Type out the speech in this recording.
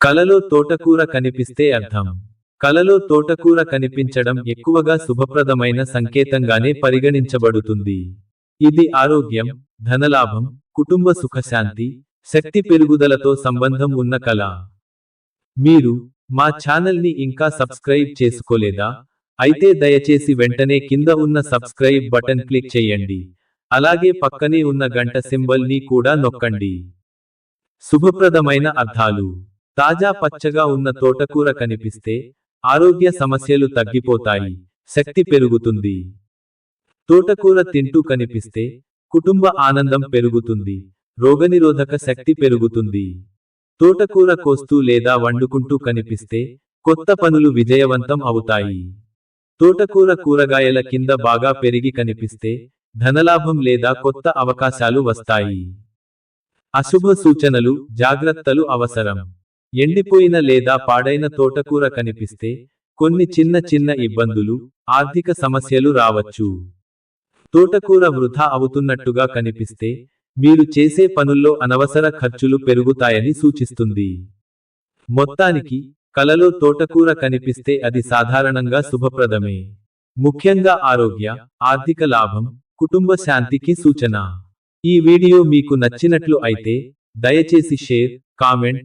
కలలో తోటకూర కనిపిస్తే అర్థం. కలలో తోటకూర కనిపించడం ఎక్కువగా శుభప్రదమైన సంకేతంగానే పరిగణించబడుతుంది. ఇది ఆరోగ్యం ధనలాభం కుటుంబ సుఖశాంతి శక్తి పెరుగుదలతో సంబంధం ఉన్న కళ. మీరు మా ఛానల్ని ఇంకా సబ్స్క్రైబ్ చేసుకోలేదా? అయితే దయచేసి వెంటనే కింద ఉన్న సబ్స్క్రైబ్ బటన్ క్లిక్ చేయండి. అలాగే పక్కనే ఉన్న గంట సింబల్ని కూడా నొక్కండి. శుభప్రదమైన అర్థాలు. తాజా పచ్చగా ఉన్న తోటకూర కనిపిస్తే ఆరోగ్య సమస్యలు తగ్గిపోతాయి శక్తి పెరుగుతుంది. తోటకూర తింటూ కనిపిస్తే కుటుంబ ఆనందం పెరుగుతుంది రోగనిరోధక శక్తి పెరుగుతుంది. తోటకూర కోస్తూ లేదా వండుకుంటూ కనిపిస్తే కొత్త పనులు విజయవంతం అవుతాయి. తోటకూర కూరగాయల కింద బాగా పెరిగి కనిపిస్తే ధనలాభం లేదా కొత్త అవకాశాలు వస్తాయి. అశుభ సూచనలు జాగ్రత్తలు అవసరం. ఎండిపోయిన లేదా పాడైన తోటకూర కనిపిస్తే కొన్ని చిన్న చిన్న ఇబ్బందులు ఆర్థిక సమస్యలు రావచ్చు. తోటకూర వృధా అవుతున్నట్టుగా కనిపిస్తే మీరు చేసే పనుల్లో అనవసర ఖర్చులు పెరుగుతాయని సూచిస్తుంది. మొత్తానికి కలలో తోటకూర కనిపిస్తే అది సాధారణంగా శుభప్రదమే. ముఖ్యంగా ఆరోగ్య ఆర్థిక లాభం కుటుంబ శాంతికి సూచన. ఈ వీడియో మీకు నచ్చినట్లు అయితే దయచేసి షేర్ కామెంట్